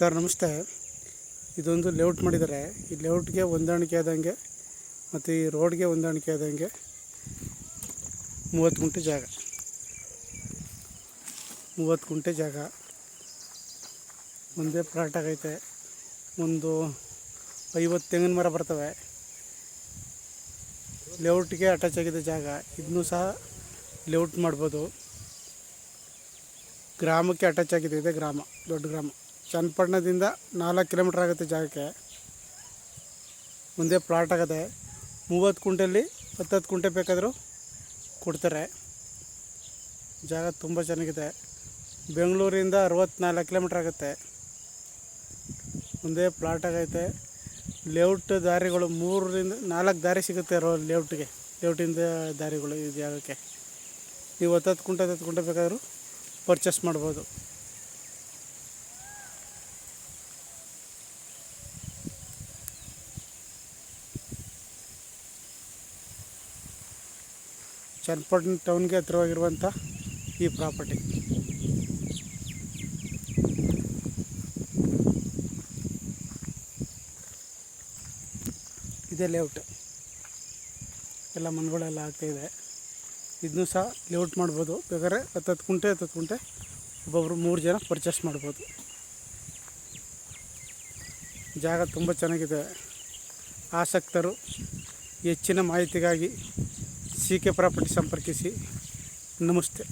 Sir, ನಮಸ್ತೆ. ಇದೊಂದು layout ಮಾಡಿದ್ದಾರೆ. ಈ ಲೇಔಟ್ಗೆ ಹೊಂದಾಣಿಕೆ ಆದಂಗೆ ಮತ್ತು ಈ ರೋಡ್ಗೆ ಹೊಂದಾಣಿಕೆ ಆದಂಗೆ ಮೂವತ್ತು ಗುಂಟೆ ಜಾಗ. ಮೂವತ್ತು ಗುಂಟೆ ಜಾಗ. ಒಂದೇ ಪ್ಲಾಟ್ ಆಗೈತೆ. ಒಂದು ಐವತ್ತು ತೆಂಗಿನ ಮರ ಬರ್ತವೆ. ಲೇಔಟ್ಗೆ ಅಟ್ಯಾಚ್ ಆಗಿದೆ ಜಾಗ. ಇದನ್ನೂ ಸಹ ಲೇಔಟ್ ಮಾಡ್ಬೋದು. ಗ್ರಾಮಕ್ಕೆ ಅಟ್ಯಾಚ್ ಆಗಿದೆ ಇದೆ ಗ್ರಾಮ, ದೊಡ್ಡ ಗ್ರಾಮ. ಚನ್ನಪಟ್ಟಣದಿಂದ ನಾಲ್ಕು ಕಿಲೋಮೀಟ್ರ್ ಆಗುತ್ತೆ ಜಾಗಕ್ಕೆ. ಮುಂದೆ ಪ್ಲಾಟ್ ಆಗುತ್ತೆ ಮೂವತ್ತು ಕುಂಟೆಯಲ್ಲಿ ಹತ್ತತ್ತು ಕುಂಟೆ ಬೇಕಾದರೂ ಕೊಡ್ತಾರೆ. ಜಾಗ ತುಂಬ ಚೆನ್ನಾಗಿದೆ. ಬೆಂಗಳೂರಿಂದ ಅರವತ್ತ್ನಾಲ್ಕು ಕಿಲೋಮೀಟ್ರ್ ಆಗುತ್ತೆ. ಮುಂದೆ ಪ್ಲಾಟ್ ಆಗೈತೆ. ಲೇಔಟ್ ದಾರಿಗಳು ಮೂರರಿಂದ ನಾಲ್ಕು ದಾರಿ ಸಿಗುತ್ತೆ ರೋ ಲೇಔಟ್ಗೆ ಲೇಔಟಿಂದ ದಾರಿಗಳು ಈ ಜಾಗಕ್ಕೆ. ನೀವು ಹತ್ತತ್ತು ಕುಂಟೆ ಹತ್ತತ್ತು ಕುಂಟೆ ಬೇಕಾದರೂ ಪರ್ಚೇಸ್ ಮಾಡ್ಬೋದು. ಚನ್ನಪಟ್ಟಣ ಟೌನ್ಗೆ ಹತ್ರವಾಗಿರುವಂಥ ಈ ಪ್ರಾಪರ್ಟಿ. ಇದೇ ಲೇಔಟ್. ಎಲ್ಲ ಮನೆಗಳೆಲ್ಲ ಆಗ್ತಾಯಿದೆ ಇದನ್ನು ಸಹ ಲೇಔಟ್ ಮಾಡ್ಬೋದು. ಬೇಕಾದ್ರೆ ಹತ್ತತ್ತು ಕುಂಟೆ ಹತ್ತತ್ತು ಕುಂಟೆ ಒಬ್ಬೊಬ್ಬರು ಮೂರು ಜನ ಪರ್ಚೇಸ್ ಮಾಡ್ಬೋದು. ಜಾಗ ತುಂಬ ಚೆನ್ನಾಗಿದೆ. ಆಸಕ್ತರು ಹೆಚ್ಚಿನ ಮಾಹಿತಿಗಾಗಿ ಸಿ ಕೆ ಪ್ರಾಪರ್ಟಿ ಸಂಪರ್ಕಿಸಿ. ನಮಸ್ತೆ.